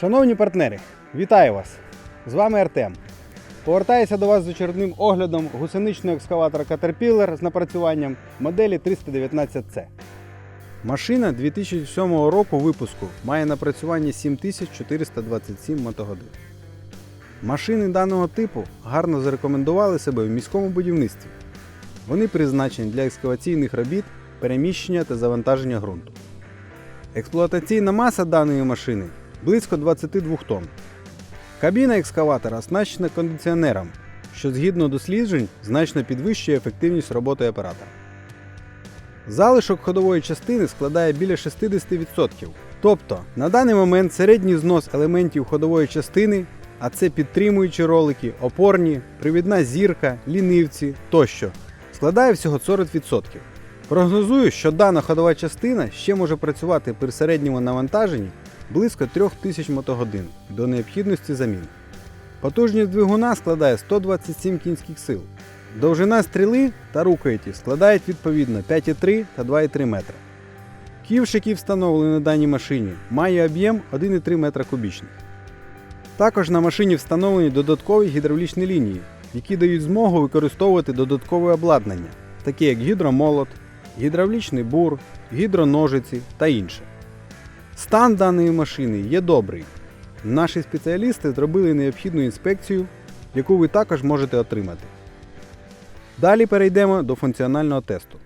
Шановні партнери, вітаю вас! З вами Артем. Повертаюся до вас з очередним оглядом гусеничного екскаватора Caterpillar з напрацюванням моделі 319C. Машина 2007 року випуску має напрацювання 7427 мотогодин. Машини даного типу гарно зарекомендували себе в міському будівництві. Вони призначені для екскаваційних робіт, переміщення та завантаження ґрунту. Експлуатаційна маса даної машини близько 22 тонн. Кабіна екскаватора оснащена кондиціонером, що згідно досліджень значно підвищує ефективність роботи апарата. Залишок ходової частини складає біля 60%. Тобто, на даний момент середній знос елементів ходової частини, а це підтримуючі ролики, опорні, привідна зірка, лінивці тощо, складає всього 40%. Прогнозую, що дана ходова частина ще може працювати при середньому навантаженні близько 3000 мотогодин до необхідності замін. Потужність двигуна складає 127 кінських сил. Довжина стріли та рукояті складають відповідно 5,3 та 2,3 метра. Ківш, який встановлений на даній машині, має об'єм 1,3 метра кубічних. Також на машині встановлені додаткові гідравлічні лінії, які дають змогу використовувати додаткове обладнання, таке як гідромолот, гідравлічний бур, гідроножиці та інше. Стан даної машини є добрий. Наші спеціалісти зробили необхідну інспекцію, яку ви також можете отримати. Далі перейдемо до функціонального тесту.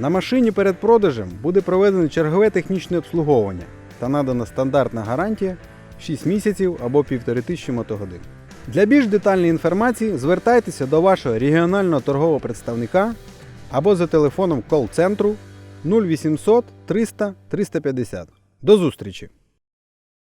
На машині перед продажем буде проведено чергове технічне обслуговування та надана стандартна гарантія 6 місяців або 1500 мотогодин. Для більш детальної інформації звертайтеся до вашого регіонального торгового представника або за телефоном кол-центру 0800 300 350. До зустрічі!